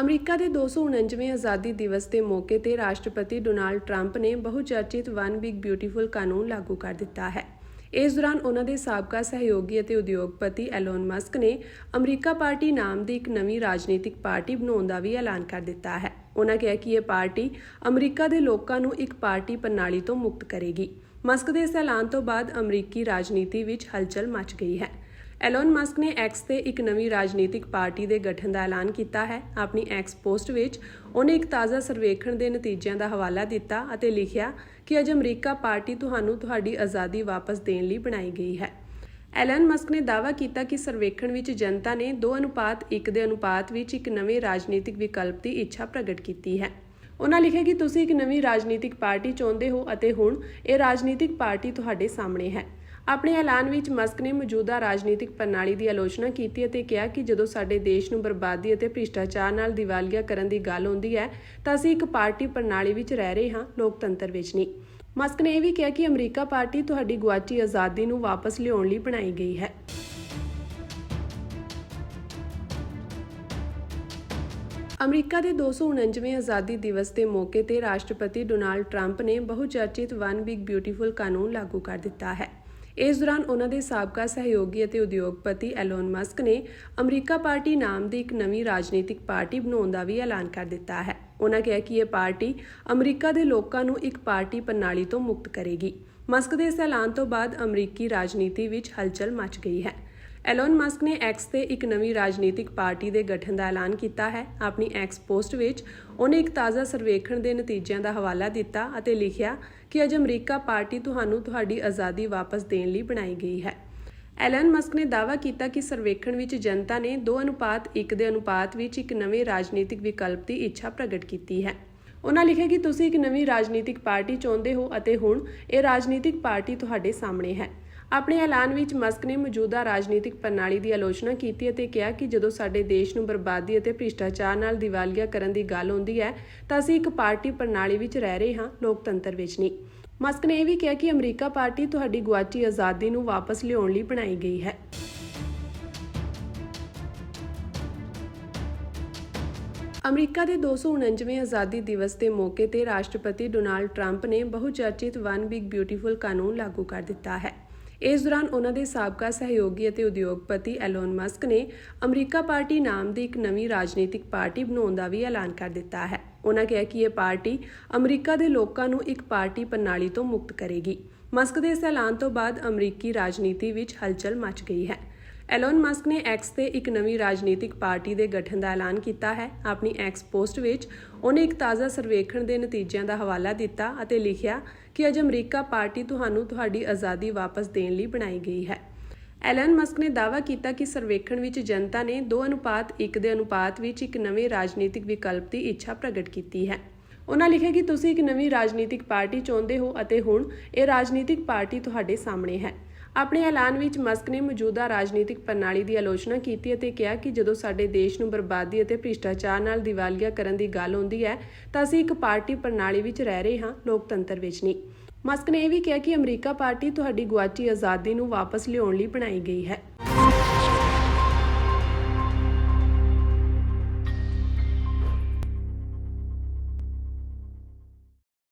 America ਦੇ 249ਵੇਂ ਆਜ਼ਾਦੀ ਦਿਵਸ ਦੇ ਮੌਕੇ ਤੇ ਰਾਸ਼ਟਰਪਤੀ ਡੋਨਾਲਡ ਟਰੰਪ ਨੇ ਬਹੁਚਰਚਿਤ ਵਨ ਬਿਗ ਬਿਊਟੀਫੁਲ ਕਾਨੂੰਨ ਲਾਗੂ ਕਰ ਦਿੱਤਾ ਹੈ। ਇਸ ਦੌਰਾਨ ਉਹਨਾਂ ਦੇ ਸਾਬਕਾ ਸਹਿਯੋਗੀ ਅਤੇ ਉਦਯੋਗਪਤੀ ਐਲੋਨ ਮਸਕ ਨੇ ਅਮਰੀਕਾ ਪਾਰਟੀ ਨਾਮ ਦੀ ਇੱਕ ਨਵੀਂ ਰਾਜਨੀਤਿਕ ਪਾਰਟੀ ਬਣਾਉਣ ਦਾ ਵੀ ਐਲਾਨ ਕਰ ਦਿੱਤਾ ਹੈ। ਉਹਨਾਂ ਕਿਹਾ ਕਿ ਇਹ ਪਾਰਟੀ ਅਮਰੀਕਾ ਦੇ ਲੋਕਾਂ ਨੂੰ ਇੱਕ ਪਾਰਟੀ ਪ੍ਰਣਾਲੀ ਤੋਂ ਮੁਕਤ ਕਰੇਗੀ। ਮਸਕ ਦੇ ਇਸ ਐਲਾਨ ਤੋਂ ਬਾਅਦ ਅਮਰੀਕੀ ਰਾਜਨੀਤੀ ਵਿੱਚ ਹਲਚਲ ਮਚ ਗਈ ਹੈ। ਐਲੋਨ ਮਸਕ ਨੇ ਐਕਸ ਤੇ ਇੱਕ ਨਵੀਂ ਰਾਜਨੀਤਿਕ ਪਾਰਟੀ ਦੇ ਗਠਨ ਦਾ ਐਲਾਨ ਕੀਤਾ ਹੈ। ਆਪਣੀ ਐਕਸ ਪੋਸਟ ਵਿੱਚ ਉਹਨੇ ਇੱਕ ਤਾਜ਼ਾ ਸਰਵੇਖਣ ਦੇ ਨਤੀਜਿਆਂ ਦਾ ਹਵਾਲਾ ਦਿੱਤਾ ਅਤੇ ਲਿਖਿਆ ਕਿ ਅੱਜ ਅਮਰੀਕਾ ਪਾਰਟੀ ਤੁਹਾਨੂੰ ਤੁਹਾਡੀ ਆਜ਼ਾਦੀ ਵਾਪਸ ਦੇਣ ਲਈ ਬਣਾਈ ਗਈ ਹੈ। ਐਲਨ ਮਸਕ ਨੇ ਦਾਅਵਾ ਕੀਤਾ ਕਿ ਸਰਵੇਖਣ ਵਿੱਚ ਜਨਤਾ ਨੇ 2 ਅਨੁਪਾਤ 1 ਦੇ ਅਨੁਪਾਤ ਵਿੱਚ ਇੱਕ ਨਵੇਂ ਰਾਜਨੀਤਿਕ ਵਿਕਲਪ ਦੀ ਇੱਛਾ ਪ੍ਰਗਟ ਕੀਤੀ ਹੈ। ਉਹਨਾਂ ਲਿਖਿਆ ਕਿ ਤੁਸੀਂ ਇੱਕ ਨਵੀਂ ਰਾਜਨੀਤਿਕ ਪਾਰਟੀ ਚਾਹੁੰਦੇ ਹੋ ਅਤੇ ਹੁਣ ਇਹ ਰਾਜਨੀਤਿਕ ਪਾਰਟੀ ਤੁਹਾਡੇ ਸਾਹਮਣੇ ਹੈ। ਆਪਣੇ ਐਲਾਨ ਵਿੱਚ ਮਸਕ ਨੇ ਮੌਜੂਦਾ ਰਾਜਨੀਤਿਕ ਪ੍ਰਣਾਲੀ ਦੀ ਆਲੋਚਨਾ ਕੀਤੀ ਅਤੇ ਕਿਹਾ ਕਿ ਜਦੋਂ ਸਾਡੇ ਦੇਸ਼ ਨੂੰ ਬਰਬਾਦੀ ਅਤੇ ਭ੍ਰਿਸ਼ਟਾਚਾਰ ਨਾਲ ਦੀਵਾਲੀਆ ਕਰਨ ਦੀ ਗੱਲ ਆਉਂਦੀ ਹੈ, ਤਾਂ ਅਸੀਂ ਇੱਕ ਪਾਰਟੀ ਪ੍ਰਣਾਲੀ ਵਿੱਚ ਰਹਿ ਰਹੇ ਹਾਂ, ਲੋਕਤੰਤਰ ਵਿੱਚ ਨਹੀਂ। ਮਸਕ ਨੇ ਇਹ ਵੀ ਕਿਹਾ ਕਿ ਅਮਰੀਕਾ ਪਾਰਟੀ ਤੁਹਾਡੀ ਗੁਆਚੀ ਆਜ਼ਾਦੀ ਨੂੰ ਵਾਪਸ ਲਿਆਉਣ ਲਈ ਬਣਾਈ ਗਈ ਹੈ। ਅਮਰੀਕਾ ਦੇ 249ਵੇਂ ਆਜ਼ਾਦੀ ਦਿਵਸ ਦੇ ਮੌਕੇ ਤੇ ਰਾਸ਼ਟਰਪਤੀ ਡੋਨਾਲਡ ਟਰੰਪ ਨੇ ਬਹੁਚਰਚਿਤ ਵਨ ਬਿਗ ਬਿਊਟੀਫੁਲ ਕਾਨੂੰਨ ਲਾਗੂ ਕਰ ਦਿੱਤਾ ਹੈ। ਇਸ ਦੌਰਾਨ ਉਹਨਾਂ ਦੇ ਸਾਬਕਾ ਸਹਿਯੋਗੀ ਅਤੇ ਉਦਯੋਗਪਤੀ ਐਲੋਨ ਮਸਕ ਨੇ ਅਮਰੀਕਾ ਪਾਰਟੀ ਨਾਮ ਦੀ ਇੱਕ ਨਵੀਂ ਰਾਜਨੀਤਿਕ ਪਾਰਟੀ ਬਣਾਉਣ ਦਾ ਵੀ ਐਲਾਨ ਕਰ ਦਿੱਤਾ ਹੈ। ਉਹਨਾਂ ਕਿਹਾ ਕਿ ਇਹ ਪਾਰਟੀ ਅਮਰੀਕਾ ਦੇ ਲੋਕਾਂ ਨੂੰ ਇੱਕ ਪਾਰਟੀ ਪ੍ਰਣਾਲੀ ਤੋਂ ਮੁਕਤ ਕਰੇਗੀ। ਮਸਕ ਦੇ ਇਸ ਐਲਾਨ ਤੋਂ ਬਾਅਦ ਅਮਰੀਕੀ ਰਾਜਨੀਤੀ ਵਿੱਚ ਹਲਚਲ ਮਚ ਗਈ ਹੈ। ਐਲੋਨ ਮਸਕ ਨੇ ਐਕਸ ਤੇ ਇੱਕ ਨਵੀਂ ਰਾਜਨੀਤਿਕ ਪਾਰਟੀ ਦੇ ਗਠਨ ਦਾ ਐਲਾਨ ਕੀਤਾ ਹੈ। ਆਪਣੀ ਐਕਸ ਪੋਸਟ ਵਿੱਚ ਉਹਨੇ ਇੱਕ ਤਾਜ਼ਾ ਸਰਵੇਖਣ ਦੇ ਨਤੀਜਿਆਂ ਦਾ ਹਵਾਲਾ ਦਿੱਤਾ ਅਤੇ ਲਿਖਿਆ ਕਿ ਅੱਜ ਅਮਰੀਕਾ ਪਾਰਟੀ ਤੁਹਾਨੂੰ ਤੁਹਾਡੀ ਆਜ਼ਾਦੀ ਵਾਪਸ ਦੇਣ ਲਈ ਬਣਾਈ ਗਈ ਹੈ। ਐਲਨ ਮਸਕ ਨੇ ਦਾਅਵਾ ਕੀਤਾ ਕਿ ਸਰਵੇਖਣ ਵਿੱਚ ਜਨਤਾ ਨੇ 2 ਅਨੁਪਾਤ 1 ਦੇ ਅਨੁਪਾਤ ਵਿੱਚ ਇੱਕ ਨਵੇਂ ਰਾਜਨੀਤਿਕ ਵਿਕਲਪ ਦੀ ਇੱਛਾ ਪ੍ਰਗਟ ਕੀਤੀ ਹੈ। ਉਹਨਾਂ ਲਿਖਿਆ ਕਿ ਤੁਸੀਂ ਇੱਕ ਨਵੀਂ ਰਾਜਨੀਤਿਕ ਪਾਰਟੀ ਚਾਹੁੰਦੇ ਹੋ ਅਤੇ ਹੁਣ ਇਹ ਰਾਜਨੀਤਿਕ ਪਾਰਟੀ ਤੁਹਾਡੇ ਸਾਹਮਣੇ ਹੈ। ਆਪਣੇ ਐਲਾਨ ਵਿੱਚ ਮਸਕ ਨੇ ਮੌਜੂਦਾ ਰਾਜਨੀਤਿਕ ਪ੍ਰਣਾਲੀ ਦੀ ਆਲੋਚਨਾ ਕੀਤੀ ਅਤੇ ਕਿਹਾ ਕਿ ਜਦੋਂ ਸਾਡੇ ਦੇਸ਼ ਨੂੰ ਬਰਬਾਦੀ ਅਤੇ ਭ੍ਰਿਸ਼ਟਾਚਾਰ ਨਾਲ ਦੀਵਾਲੀਆ ਕਰਨ ਦੀ ਗੱਲ ਆਉਂਦੀ ਹੈ, ਤਾਂ ਅਸੀਂ ਇੱਕ ਪਾਰਟੀ ਪ੍ਰਣਾਲੀ ਵਿੱਚ ਰਹਿ ਰਹੇ ਹਾਂ, ਲੋਕਤੰਤਰ ਵਿੱਚ ਨਹੀਂ। ਮਸਕ ਨੇ ਇਹ ਵੀ ਕਿਹਾ ਕਿ ਅਮਰੀਕਾ ਪਾਰਟੀ ਤੁਹਾਡੀ ਗੁਆਚੀ ਆਜ਼ਾਦੀ ਨੂੰ ਵਾਪਸ ਲਿਆਉਣ ਲਈ ਬਣਾਈ ਗਈ ਹੈ। ਅਮਰੀਕਾ ਦੇ 249ਵੇਂ ਆਜ਼ਾਦੀ ਦਿਵਸ ਦੇ ਮੌਕੇ ਤੇ ਰਾਸ਼ਟਰਪਤੀ ਡੋਨਾਲਡ ਟਰੰਪ ਨੇ ਬਹੁਚਰਚਿਤ ਵਨ ਬਿਗ ਬਿਊਟੀਫੁਲ ਕਾਨੂੰਨ ਲਾਗੂ ਕਰ ਦਿੱਤਾ ਹੈ। ਇਸ ਦੌਰਾਨ ਉਹਨਾਂ ਦੇ ਸਾਬਕਾ ਸਹਿਯੋਗੀ ਅਤੇ ਉਦਯੋਗਪਤੀ ਐਲੋਨ ਮਸਕ ਨੇ ਅਮਰੀਕਾ ਪਾਰਟੀ ਨਾਮ ਦੀ ਇੱਕ ਨਵੀਂ ਰਾਜਨੀਤਿਕ ਪਾਰਟੀ ਬਣਾਉਣ ਦਾ ਵੀ ਐਲਾਨ ਕਰ ਦਿੱਤਾ ਹੈ। ਉਹਨਾਂ ਕਿਹਾ ਕਿ ਇਹ ਪਾਰਟੀ ਅਮਰੀਕਾ ਦੇ ਲੋਕਾਂ ਨੂੰ ਇੱਕ ਪਾਰਟੀ ਪ੍ਰਣਾਲੀ ਤੋਂ ਮੁਕਤ ਕਰੇਗੀ। ਮਸਕ ਦੇ ਇਸ ਐਲਾਨ ਤੋਂ ਬਾਅਦ ਅਮਰੀਕੀ ਰਾਜਨੀਤੀ ਵਿੱਚ ਹਲਚਲ ਮਚ ਗਈ ਹੈ। ਐਲੋਨ ਮਸਕ ਨੇ ਐਕਸ ਤੇ ਇੱਕ ਨਵੀਂ ਰਾਜਨੀਤਿਕ ਪਾਰਟੀ ਦੇ ਗਠਨ ਦਾ ਐਲਾਨ ਕੀਤਾ ਹੈ। ਆਪਣੀ ਐਕਸ ਪੋਸਟ ਵਿੱਚ ਉਹਨੇ ਇੱਕ ਤਾਜ਼ਾ ਸਰਵੇਖਣ ਦੇ ਨਤੀਜਿਆਂ ਦਾ ਹਵਾਲਾ ਦਿੱਤਾ ਅਤੇ ਲਿਖਿਆ ਕਿ ਅੱਜ ਅਮਰੀਕਾ ਪਾਰਟੀ ਤੁਹਾਨੂੰ ਤੁਹਾਡੀ ਆਜ਼ਾਦੀ ਵਾਪਸ ਦੇਣ ਲਈ ਬਣਾਈ ਗਈ ਹੈ। ਐਲਨ ਮਸਕ ਨੇ ਦਾਅਵਾ ਕੀਤਾ ਕਿ ਸਰਵੇਖਣ ਵਿੱਚ ਜਨਤਾ ਨੇ 2 ਅਨੁਪਾਤ 1 ਦੇ ਅਨੁਪਾਤ ਵਿੱਚ ਇੱਕ ਨਵੇਂ ਰਾਜਨੀਤਿਕ ਵਿਕਲਪ ਦੀ ਇੱਛਾ ਪ੍ਰਗਟ ਕੀਤੀ ਹੈ। ਉਹਨਾਂ ਲਿਖਿਆ ਕਿ ਤੁਸੀਂ ਇੱਕ ਨਵੀਂ ਰਾਜਨੀਤਿਕ ਪਾਰਟੀ ਚਾਹੁੰਦੇ ਹੋ ਅਤੇ ਹੁਣ ਇਹ ਰਾਜਨੀਤਿਕ ਪਾਰਟੀ ਤੁਹਾਡੇ ਸਾਹਮਣੇ ਹੈ। ਆਪਣੇ ਐਲਾਨ ਵਿੱਚ ਮਸਕ ਨੇ ਮੌਜੂਦਾ ਰਾਜਨੀਤਿਕ ਪ੍ਰਣਾਲੀ ਦੀ ਆਲੋਚਨਾ ਕੀਤੀ ਅਤੇ ਕਿਹਾ ਕਿ ਜਦੋਂ ਸਾਡੇ ਦੇਸ਼ ਨੂੰ ਬਰਬਾਦੀ ਅਤੇ ਭ੍ਰਿਸ਼ਟਾਚਾਰ ਨਾਲ ਦੀਵਾਲੀਆ ਕਰਨ ਦੀ ਗੱਲ ਆਉਂਦੀ ਹੈ, ਤਾਂ ਅਸੀਂ ਇੱਕ ਪਾਰਟੀ ਪ੍ਰਣਾਲੀ ਵਿੱਚ ਰਹਿ ਰਹੇ ਹਾਂ, ਲੋਕਤੰਤਰ ਵਿੱਚ ਨਹੀਂ। ਮਸਕ ਨੇ ਇਹ ਵੀ ਕਿਹਾ ਕਿ ਅਮਰੀਕਾ ਪਾਰਟੀ ਤੁਹਾਡੀ ਗੁਆਚੀ ਆਜ਼ਾਦੀ ਨੂੰ ਵਾਪਸ ਲਿਆਉਣ ਲਈ ਬਣਾਈ ਗਈ ਹੈ।